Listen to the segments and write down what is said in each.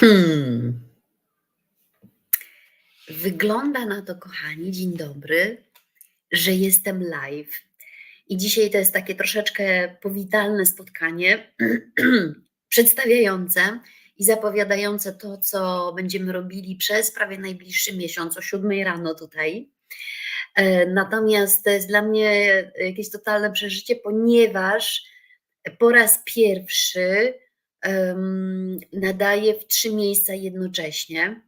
Hmm. Wygląda na to, kochani, dzień dobry, że jestem live. I dzisiaj to jest takie troszeczkę powitalne spotkanie, przedstawiające i zapowiadające to, co będziemy robili przez prawie najbliższy miesiąc o 7 rano tutaj. E, Natomiast to jest dla mnie jakieś totalne przeżycie, ponieważ po raz pierwszy nadaję w trzy miejsca jednocześnie.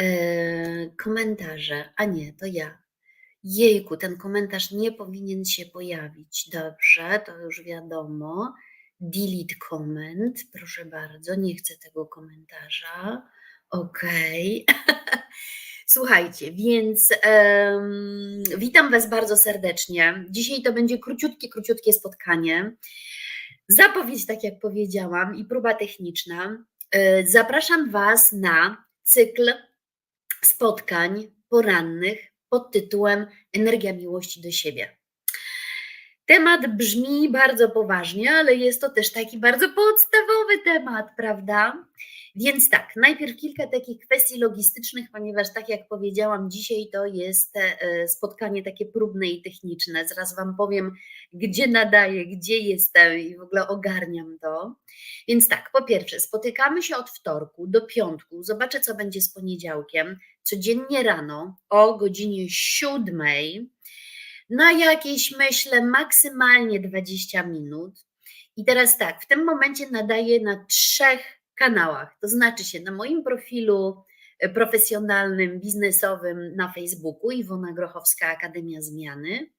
E, Komentarze, a nie, to ja. Jejku, ten komentarz nie powinien się pojawić. Dobrze, to już wiadomo. Delete comment, proszę bardzo, nie chcę tego komentarza. Okej. Słuchajcie, więc em, witam Was bardzo serdecznie. Dzisiaj to będzie króciutkie, króciutkie spotkanie. Zapowiedź, tak jak powiedziałam, i próba techniczna. E, Zapraszam Was na cykl spotkań porannych pod tytułem Energia miłości do siebie. Temat brzmi bardzo poważnie, ale jest to też taki bardzo podstawowy temat, prawda? Więc tak, najpierw kilka takich kwestii logistycznych, ponieważ tak jak powiedziałam, dzisiaj to jest e, spotkanie takie próbne i techniczne. Zaraz Wam powiem, gdzie nadaję, gdzie jestem i w ogóle ogarniam to. Więc tak, po pierwsze, spotykamy się od wtorku do piątku. Zobaczę, co będzie z poniedziałkiem. Codziennie rano o godzinie siódmej na jakieś, myślę, maksymalnie 20 minut. I teraz tak, w tym momencie nadaję na trzech kanałach, to znaczy się na moim profilu e, profesjonalnym, biznesowym na Facebooku Iwona Grochowska Akademia Zmiany,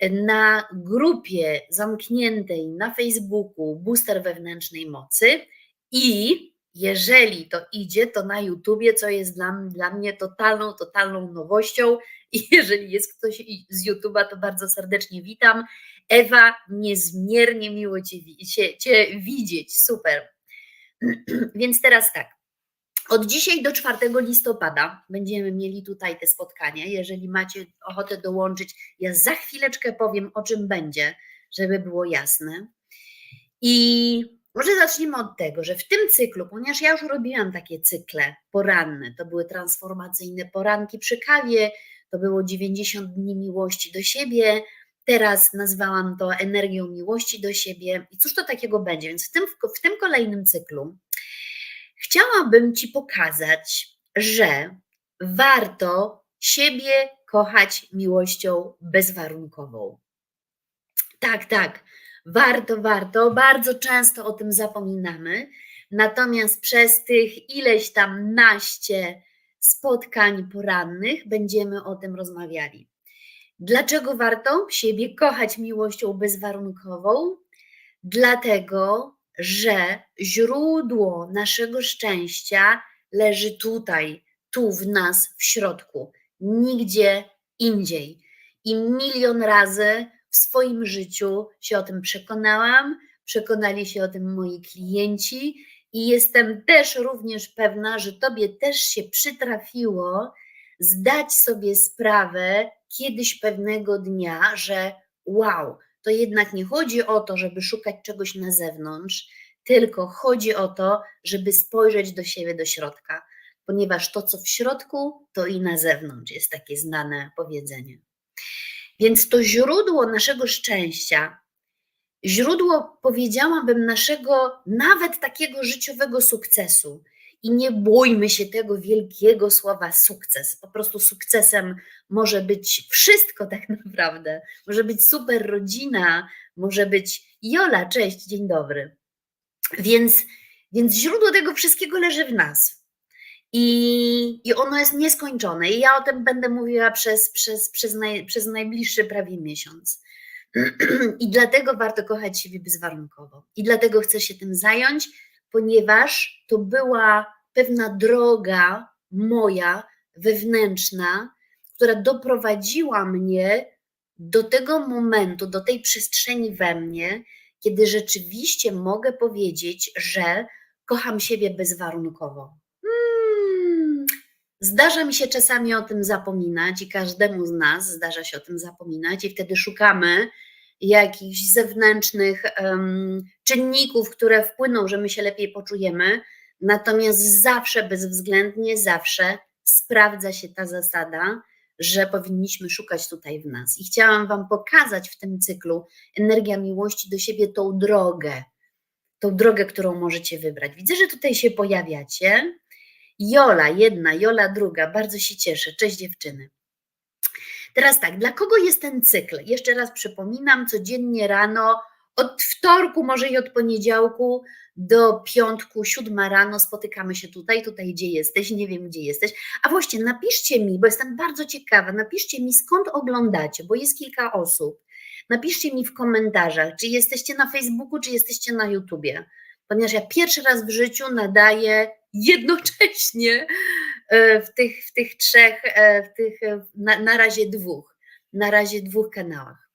e, na grupie zamkniętej na Facebooku Booster Wewnętrznej Mocy i jeżeli to idzie, to na YouTubie, co jest dla, dla mnie totalną, totalną nowością. I jeżeli jest ktoś z YouTuba, to bardzo serdecznie witam. Ewa, niezmiernie miło Cię, się, cię widzieć. Super. Więc teraz tak. Od dzisiaj do 4 listopada będziemy mieli tutaj te spotkania. Jeżeli macie ochotę dołączyć, ja za chwileczkę powiem, o czym będzie, żeby było jasne. I może zaczniemy od tego, że w tym cyklu, ponieważ ja już robiłam takie cykle poranne, to były transformacyjne poranki przy kawie, to było 90 dni miłości do siebie, teraz nazwałam to energią miłości do siebie. I cóż to takiego będzie? Więc w tym, w tym kolejnym cyklu chciałabym Ci pokazać, że warto siebie kochać miłością bezwarunkową. Tak, tak. Warto, warto. Bardzo często o tym zapominamy. Natomiast przez tych ileś tam naście spotkań porannych będziemy o tym rozmawiali. Dlaczego warto siebie kochać miłością bezwarunkową? Dlatego, że źródło naszego szczęścia leży tutaj, tu w nas, w środku, nigdzie indziej. I milion razy w swoim życiu się o tym przekonałam, przekonali się o tym moi klienci i jestem też również pewna, że Tobie też się przytrafiło zdać sobie sprawę kiedyś pewnego dnia, że wow, to jednak nie chodzi o to, żeby szukać czegoś na zewnątrz, tylko chodzi o to, żeby spojrzeć do siebie, do środka, ponieważ to, co w środku, to i na zewnątrz jest takie znane powiedzenie. Więc to źródło naszego szczęścia, źródło, powiedziałabym, naszego nawet takiego życiowego sukcesu. I nie bójmy się tego wielkiego słowa sukces. Po prostu sukcesem może być wszystko tak naprawdę. Może być super rodzina, może być Jola, cześć, dzień dobry. Więc, więc źródło tego wszystkiego leży w nas. I, I ono jest nieskończone. I ja o tym będę mówiła przez, przez, przez, naj, przez najbliższy prawie miesiąc. I dlatego warto kochać siebie bezwarunkowo. I dlatego chcę się tym zająć, ponieważ to była pewna droga moja wewnętrzna, która doprowadziła mnie do tego momentu, do tej przestrzeni we mnie, kiedy rzeczywiście mogę powiedzieć, że kocham siebie bezwarunkowo. Hmm, Zdarza mi się czasami o tym zapominać i każdemu z nas zdarza się o tym zapominać, i wtedy szukamy jakichś zewnętrznych czynników, które wpłyną, że my się lepiej poczujemy. Natomiast zawsze, bezwzględnie zawsze sprawdza się ta zasada, że powinniśmy szukać tutaj w nas. I chciałam Wam pokazać w tym cyklu energia miłości do siebie tą drogę, tą drogę, którą możecie wybrać. Widzę, że tutaj się pojawiacie. Jola jedna, Jola druga, bardzo się cieszę. Cześć dziewczyny. Teraz tak, dla kogo jest ten cykl? Jeszcze raz przypominam, codziennie rano, od wtorku, może i od poniedziałku do piątku, siódma rano spotykamy się tutaj, tutaj gdzie jesteś, nie wiem gdzie jesteś. A właśnie napiszcie mi, bo jestem bardzo ciekawa, napiszcie mi skąd oglądacie, bo jest kilka osób. Napiszcie mi w komentarzach, czy jesteście na Facebooku, czy jesteście na YouTubie, ponieważ ja pierwszy raz w życiu nadaję jednocześnie w tych, w tych trzech, e, w tych e, na, na razie dwóch, na razie dwóch kanałach.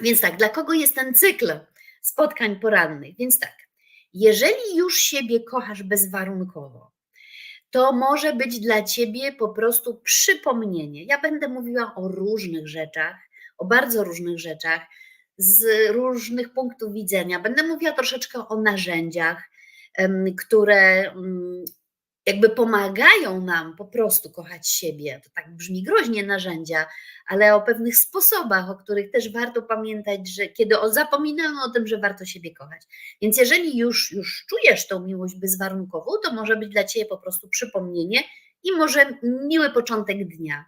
Więc tak, dla kogo jest ten cykl spotkań porannych? Więc tak, jeżeli już siebie kochasz bezwarunkowo, to może być dla ciebie po prostu przypomnienie. Ja będę mówiła o różnych rzeczach, o bardzo różnych rzeczach, z różnych punktów widzenia. Będę mówiła troszeczkę o narzędziach, które jakby pomagają nam po prostu kochać siebie. To tak brzmi groźnie narzędzia, ale o pewnych sposobach, o których też warto pamiętać, że kiedy zapominamy o tym, że warto siebie kochać. Więc jeżeli już, już czujesz tą miłość bezwarunkową, to może być dla ciebie po prostu przypomnienie i może miły początek dnia.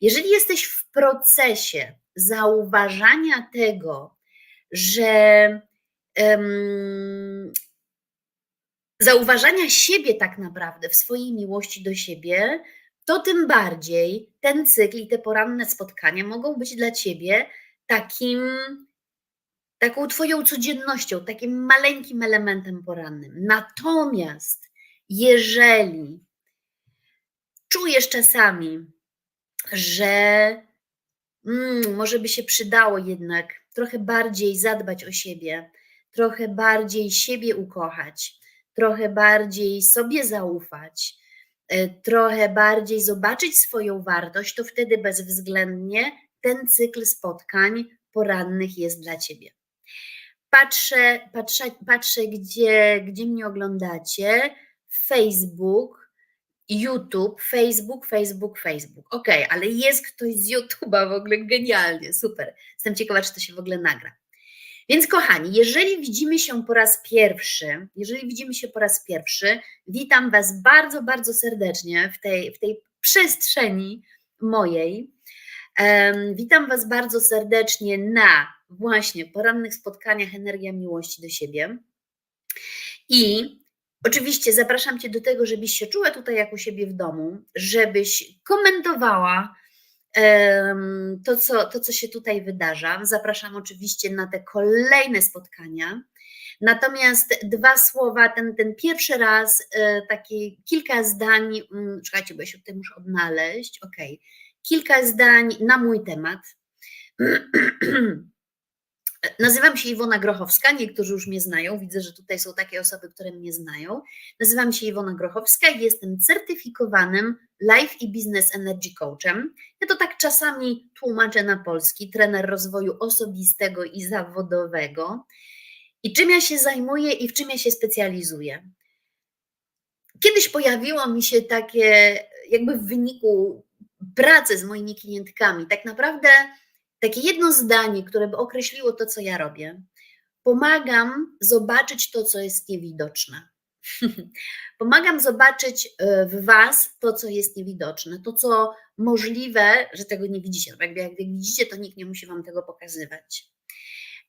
Jeżeli jesteś w procesie zauważania tego, że um, zauważania siebie tak naprawdę w swojej miłości do siebie, to tym bardziej ten cykl i te poranne spotkania mogą być dla ciebie takim, taką twoją codziennością, takim maleńkim elementem porannym. Natomiast jeżeli czujesz czasami, że mm, może by się przydało jednak trochę bardziej zadbać o siebie, trochę bardziej siebie ukochać, trochę bardziej sobie zaufać, e, trochę bardziej zobaczyć swoją wartość, to wtedy bezwzględnie ten cykl spotkań porannych jest dla ciebie. Patrzę, patrzę, patrzę gdzie, gdzie mnie oglądacie. Facebook, YouTube, Facebook, Facebook, Facebook. Ok, ale jest ktoś z YouTube'a w ogóle genialnie, super. Jestem ciekawa, czy to się w ogóle nagra. Więc kochani, jeżeli widzimy się po raz pierwszy, jeżeli widzimy się po raz pierwszy, witam Was bardzo, bardzo serdecznie w tej, w tej przestrzeni mojej. Um, witam Was bardzo serdecznie na właśnie porannych spotkaniach Energia Miłości do siebie. I oczywiście zapraszam Cię do tego, żebyś się czuła tutaj jak u siebie w domu, żebyś komentowała to co, to, co się tutaj wydarza. Zapraszam oczywiście na te kolejne spotkania. Natomiast dwa słowa, ten, ten pierwszy raz, e, takie kilka zdań, mm, czekajcie, bo ja się tutaj muszę odnaleźć, ok, kilka zdań na mój temat. Nazywam się Iwona Grochowska, niektórzy już mnie znają, widzę, że tutaj są takie osoby, które mnie znają. Nazywam się Iwona Grochowska i jestem certyfikowanym Life i Business Energy Coachem. Ja to tak czasami tłumaczę na polski, trener rozwoju osobistego i zawodowego. I czym ja się zajmuję i w czym ja się specjalizuję? Kiedyś pojawiło mi się takie, jakby w wyniku pracy z moimi klientkami, tak naprawdę takie jedno zdanie, które by określiło to, co ja robię. Pomagam zobaczyć to, co jest niewidoczne. Pomagam zobaczyć e, w Was to, co jest niewidoczne, to, co możliwe, że tego nie widzicie. Jak, jak widzicie, to nikt nie musi Wam tego pokazywać.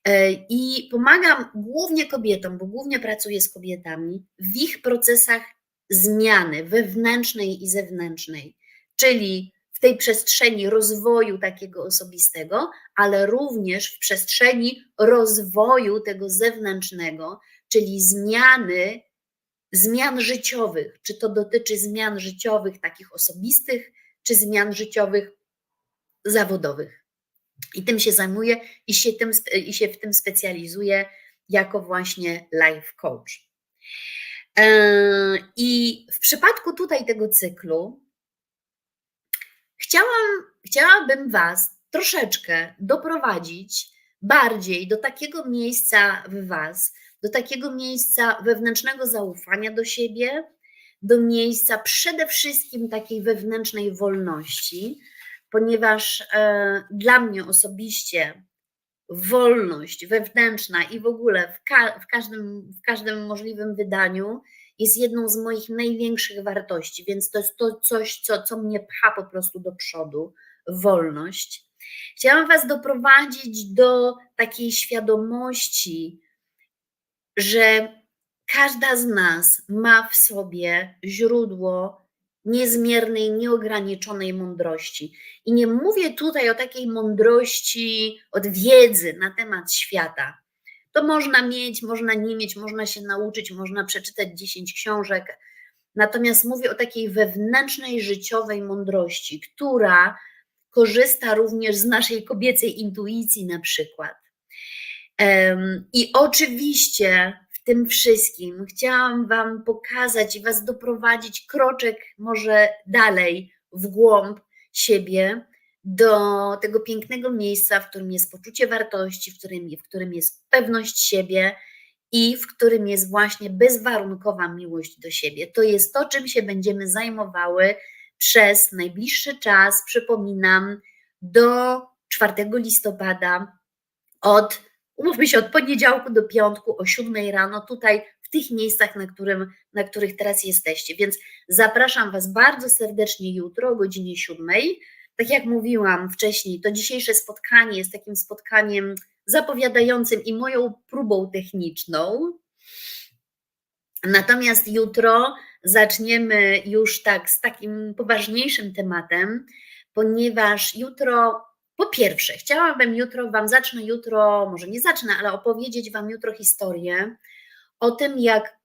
E, I pomagam głównie kobietom, bo głównie pracuję z kobietami w ich procesach zmiany wewnętrznej i zewnętrznej, czyli w tej przestrzeni rozwoju takiego osobistego, ale również w przestrzeni rozwoju tego zewnętrznego, czyli zmiany, zmian życiowych. Czy to dotyczy zmian życiowych takich osobistych, czy zmian życiowych zawodowych. I tym się zajmuję i się, tym, i się w tym specjalizuję jako właśnie life coach. Yy, I w przypadku tutaj tego cyklu, Chciałam, chciałabym Was troszeczkę doprowadzić bardziej do takiego miejsca w Was, do takiego miejsca wewnętrznego zaufania do siebie, do miejsca przede wszystkim takiej wewnętrznej wolności, ponieważ e, dla mnie osobiście wolność wewnętrzna i w ogóle w, ka w, każdym, w każdym możliwym wydaniu jest jedną z moich największych wartości, więc to jest to coś, co, co mnie pcha po prostu do przodu wolność. Chciałam Was doprowadzić do takiej świadomości, że każda z nas ma w sobie źródło niezmiernej, nieograniczonej mądrości. I nie mówię tutaj o takiej mądrości od wiedzy na temat świata. To można mieć, można nie mieć, można się nauczyć, można przeczytać 10 książek. Natomiast mówię o takiej wewnętrznej, życiowej mądrości, która korzysta również z naszej kobiecej intuicji, na przykład. I oczywiście w tym wszystkim chciałam Wam pokazać i Was doprowadzić kroczek może dalej w głąb siebie, do tego pięknego miejsca, w którym jest poczucie wartości, w którym, w którym jest pewność siebie i w którym jest właśnie bezwarunkowa miłość do siebie. To jest to, czym się będziemy zajmowały przez najbliższy czas, przypominam, do 4 listopada od, umówmy się, od poniedziałku do piątku o 7 rano, tutaj w tych miejscach, na, którym, na których teraz jesteście. Więc zapraszam Was bardzo serdecznie jutro o godzinie 7. Tak jak mówiłam wcześniej, to dzisiejsze spotkanie jest takim spotkaniem zapowiadającym i moją próbą techniczną. Natomiast jutro zaczniemy już tak z takim poważniejszym tematem, ponieważ jutro, po pierwsze, chciałabym jutro Wam, zacznę jutro, może nie zacznę, ale opowiedzieć Wam jutro historię o tym, jak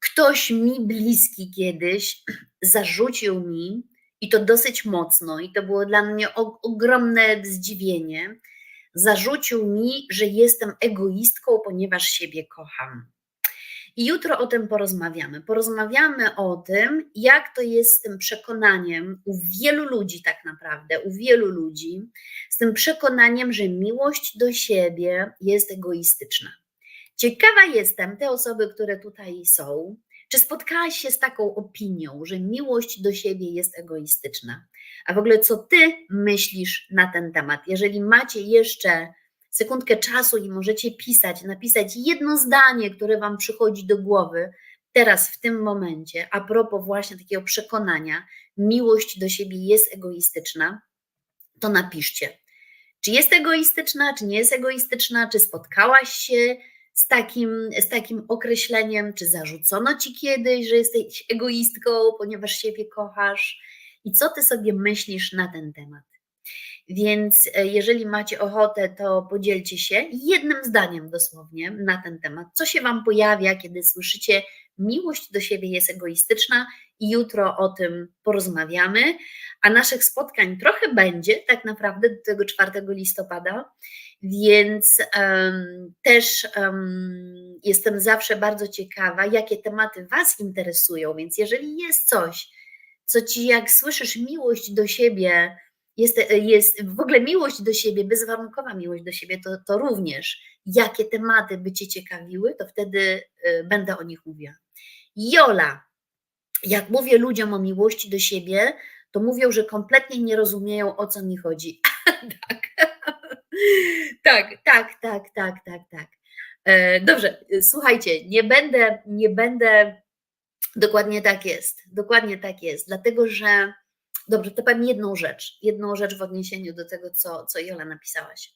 ktoś mi bliski kiedyś zarzucił mi, i to dosyć mocno, i to było dla mnie ogromne zdziwienie, zarzucił mi, że jestem egoistką, ponieważ siebie kocham. I jutro o tym porozmawiamy. Porozmawiamy o tym, jak to jest z tym przekonaniem u wielu ludzi, tak naprawdę, u wielu ludzi, z tym przekonaniem, że miłość do siebie jest egoistyczna. Ciekawa jestem, te osoby, które tutaj są, czy spotkałaś się z taką opinią, że miłość do siebie jest egoistyczna? A w ogóle, co ty myślisz na ten temat? Jeżeli macie jeszcze sekundkę czasu i możecie pisać, napisać jedno zdanie, które Wam przychodzi do głowy teraz, w tym momencie, a propos właśnie takiego przekonania, miłość do siebie jest egoistyczna, to napiszcie. Czy jest egoistyczna, czy nie jest egoistyczna, czy spotkałaś się z takim, z takim określeniem, czy zarzucono ci kiedyś, że jesteś egoistką, ponieważ siebie kochasz, i co ty sobie myślisz na ten temat. Więc e, jeżeli macie ochotę, to podzielcie się jednym zdaniem dosłownie na ten temat. Co się Wam pojawia, kiedy słyszycie, miłość do siebie jest egoistyczna, i jutro o tym porozmawiamy. A naszych spotkań trochę będzie, tak naprawdę, do tego 4 listopada, więc um, też um, jestem zawsze bardzo ciekawa, jakie tematy Was interesują. Więc jeżeli jest coś, co Ci, jak słyszysz miłość do siebie, jest, jest w ogóle miłość do siebie, bezwarunkowa miłość do siebie, to, to również jakie tematy by Cię ciekawiły, to wtedy y, będę o nich mówiła. Jola, jak mówię ludziom o miłości do siebie, to mówią, że kompletnie nie rozumieją, o co mi chodzi. tak. Tak, tak, tak, tak, tak, tak. E, dobrze, słuchajcie, nie będę, nie będę, dokładnie tak jest, dokładnie tak jest, dlatego że Dobrze, to powiem jedną rzecz, jedną rzecz w odniesieniu do tego, co, co Jola napisałaś.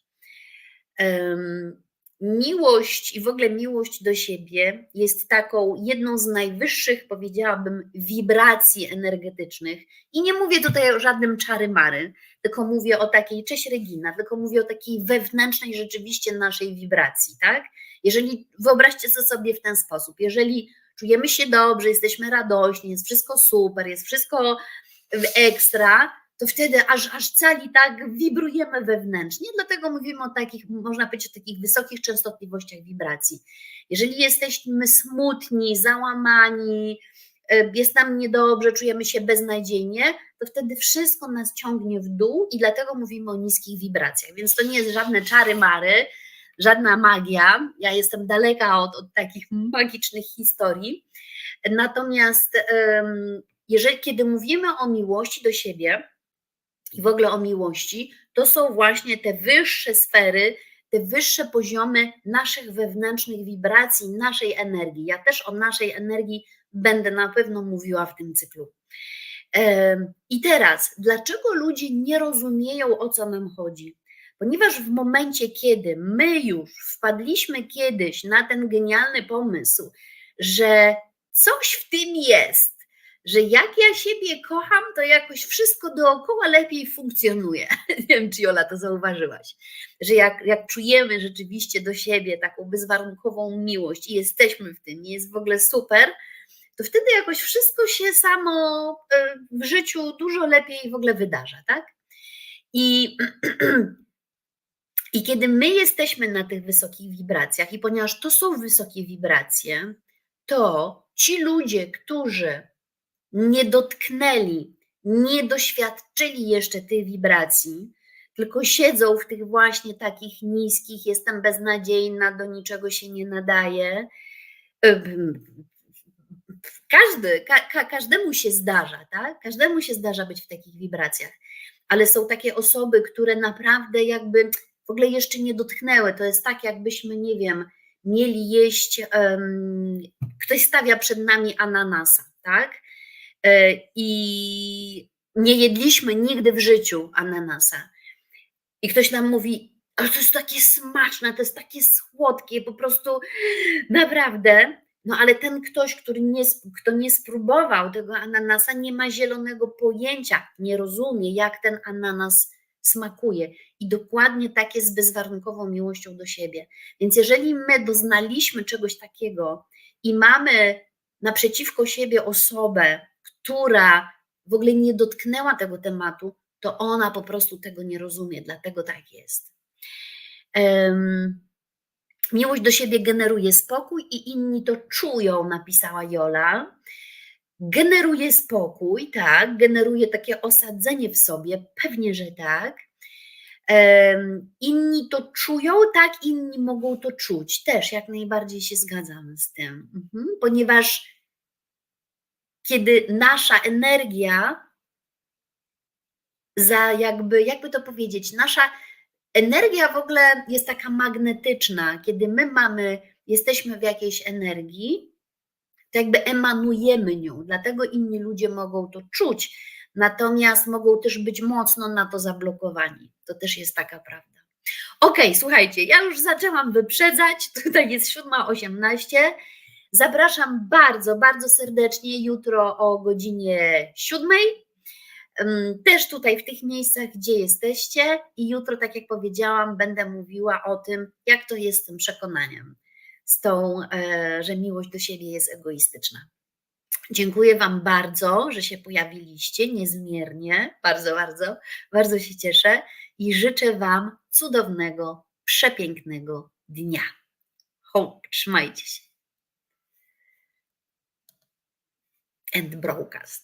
Miłość i w ogóle miłość do siebie jest taką jedną z najwyższych, powiedziałabym, wibracji energetycznych. I nie mówię tutaj o żadnym czary-mary, tylko mówię o takiej, cześć Regina, tylko mówię o takiej wewnętrznej rzeczywiście naszej wibracji, tak? Jeżeli wyobraźcie sobie w ten sposób, jeżeli czujemy się dobrze, jesteśmy radośni, jest wszystko super, jest wszystko ekstra, to wtedy aż, aż cali tak wibrujemy wewnętrznie, dlatego mówimy o takich, można powiedzieć, o takich wysokich częstotliwościach wibracji. Jeżeli jesteśmy smutni, załamani, e, jest nam niedobrze, czujemy się beznadziejnie, to wtedy wszystko nas ciągnie w dół i dlatego mówimy o niskich wibracjach. Więc to nie jest żadne czary-mary, żadna magia. Ja jestem daleka od, od takich magicznych historii. Natomiast jeżeli kiedy mówimy o miłości do siebie i w ogóle o miłości, to są właśnie te wyższe sfery, te wyższe poziomy naszych wewnętrznych wibracji, naszej energii. Ja też o naszej energii będę na pewno mówiła w tym cyklu. I teraz, dlaczego ludzie nie rozumieją, o co nam chodzi? Ponieważ w momencie, kiedy my już wpadliśmy kiedyś na ten genialny pomysł, że coś w tym jest, że jak ja siebie kocham, to jakoś wszystko dookoła lepiej funkcjonuje. Nie wiem, czy Jola to zauważyłaś, że jak, jak czujemy rzeczywiście do siebie taką bezwarunkową miłość i jesteśmy w tym, jest w ogóle super, to wtedy jakoś wszystko się samo e, w życiu dużo lepiej w ogóle wydarza, tak? I, I kiedy my jesteśmy na tych wysokich wibracjach, i ponieważ to są wysokie wibracje, to ci ludzie, którzy nie dotknęli, nie doświadczyli jeszcze tych wibracji, tylko siedzą w tych właśnie takich niskich, jestem beznadziejna, do niczego się nie nadaje. Każdy, ka, ka, każdemu się zdarza, tak? Każdemu się zdarza być w takich wibracjach, ale są takie osoby, które naprawdę jakby w ogóle jeszcze nie dotknęły. To jest tak, jakbyśmy, nie wiem, mieli jeść, um, ktoś stawia przed nami ananasa, tak? E, I nie jedliśmy nigdy w życiu ananasa. I ktoś nam mówi, ale to jest takie smaczne, to jest takie słodkie, po prostu naprawdę. No ale ten ktoś, który nie, kto nie spróbował tego ananasa, nie ma zielonego pojęcia, nie rozumie, jak ten ananas smakuje. I dokładnie tak jest z bezwarunkową miłością do siebie. Więc jeżeli my doznaliśmy czegoś takiego i mamy naprzeciwko siebie osobę, która w ogóle nie dotknęła tego tematu, to ona po prostu tego nie rozumie, dlatego tak jest. Um, miłość do siebie generuje spokój i inni to czują, napisała Jola. Generuje spokój, tak, generuje takie osadzenie w sobie, pewnie, że tak. Inni to czują, tak, inni mogą to czuć. Też jak najbardziej się zgadzam z tym, mhm, ponieważ kiedy nasza energia, za jakby, jakby to powiedzieć, nasza energia w ogóle jest taka magnetyczna, kiedy my mamy, jesteśmy w jakiejś energii, to jakby emanujemy nią, dlatego inni ludzie mogą to czuć, natomiast mogą też być mocno na to zablokowani. To też jest taka prawda. Ok, słuchajcie, ja już zaczęłam wyprzedzać, tutaj jest 7.18. Zapraszam bardzo, bardzo serdecznie jutro o godzinie 7. Też tutaj w tych miejscach, gdzie jesteście, i jutro, tak jak powiedziałam, będę mówiła o tym, jak to jest z tym przekonaniem, z tą, e, że miłość do siebie jest egoistyczna. Dziękuję Wam bardzo, że się pojawiliście niezmiernie, bardzo, bardzo, bardzo się cieszę i życzę Wam cudownego, przepięknego dnia. Ho, trzymajcie się. And broadcast.